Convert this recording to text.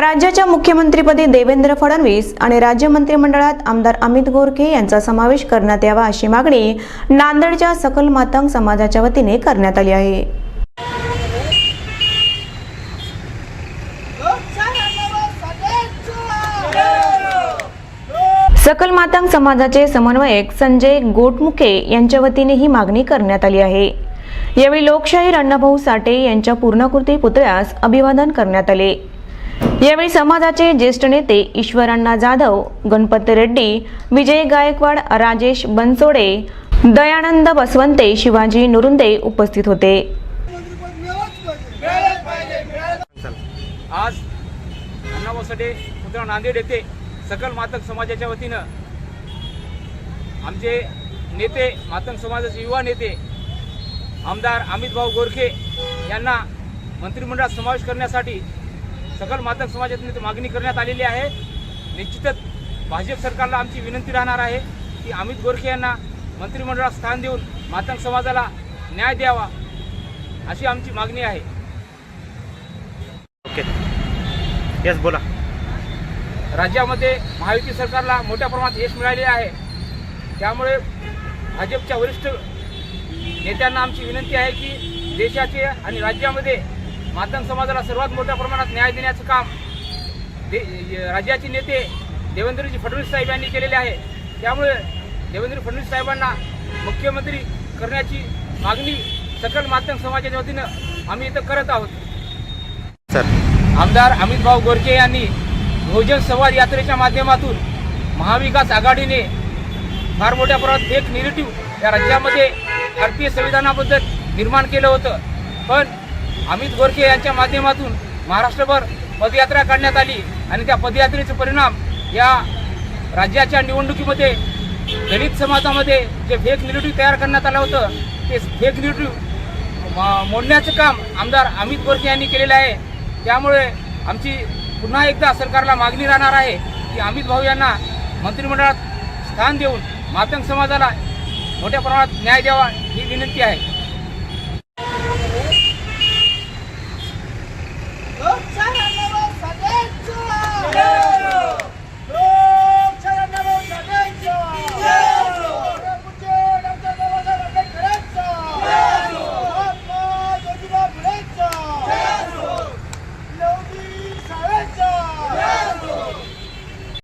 राज्याच्या मुख्यमंत्रीपदी देवेंद्र फडणवीस आणि राज्य मंत्रिमंडळात आमदार अमित गोरखे यांचा समावेश करण्यात यावा अशी मागणी नांदेडच्या सकल मातंग समाजाच्या वतीने करण्यात आली आहे. सकल मातंग समाजाचे समन्वयक संजय गोटमुखे यांच्या वतीने ही मागणी करण्यात आली आहे. यावेळी लोकशाहीर अण्णाभाऊ साठे यांच्या पूर्णाकृती पुतळ्यास अभिवादन करण्यात आले. यावेळी समाजाचे ज्येष्ठ नेते ईश्वरांना जाधव गणपत रेड्डी विजय गायकवाड राजेश बनसोडे दयानंद बसवंते शिवाजी नुरुंदे उपस्थित होते. आज अण्णाभाऊ साठे पुतळा नांदेड येथे सकल मातक समाजाच्या वतीनं आमचे नेते मातंग समाजाचे युवा नेते आमदार अमित भाऊ गोरखे यांना मंत्रिमंडळात समावेश करण्यासाठी सकल मातक समाजातून मागणी करण्यात आलेली आहे. निश्चितच भाजप सरकारला आमची विनंती राहणार आहे की अमित गोरखे यांना मंत्रिमंडळात स्थान देऊन मातंग समाजाला न्याय द्यावा अशी आमची मागणी आहे. ओके. येस बोला. राज्यामध्ये महायुती सरकारला मोठ्या प्रमाणात यश मिळाले आहे. त्यामुळे भाजपच्या वरिष्ठ नेत्यांना आमची विनंती आहे की देशाचे आणि राज्यामध्ये मातंग समाजाला सर्वात मोठ्या प्रमाणात न्याय देण्याचं काम दे राज्याचे नेते देवेंद्रजी फडणवीस साहेब यांनी केलेले आहे. त्यामुळे देवेंद्र फडणवीस साहेबांना मुख्यमंत्री करण्याची मागणी सकल मातंग समाजाच्या वतीनं आम्ही इथं करत आहोत. सर. आमदार अमित भाऊ गोरखे यांनी बहुजन संवाद यात्रेच्या माध्यमातून महाविकास आघाडीने फार मोठ्या प्रमाणात फेक निगेटिव्ह या राज्यामध्ये भारतीय संविधानाबद्दल निर्माण केलं होतं. पण अमित गोरखे यांच्या माध्यमातून महाराष्ट्रभर पदयात्रा काढण्यात आली आणि त्या पदयात्रेचे परिणाम या राज्याच्या निवडणुकीमध्ये दलित समाजामध्ये जे फेक निगेटिव्ह तयार करण्यात आलं होतं ते फेक निगेटिव्ह मोडण्याचं काम आमदार अमित गोरखे यांनी केलेलं आहे. त्यामुळे आमची पुन्हा एकदा सरकारला मागणी राहणार आहे की अमित भाऊ यांना मंत्रिमंडळात स्थान देऊन मातंग समाजाला मोठ्या प्रमाणात न्याय द्यावा ही विनंती आहे.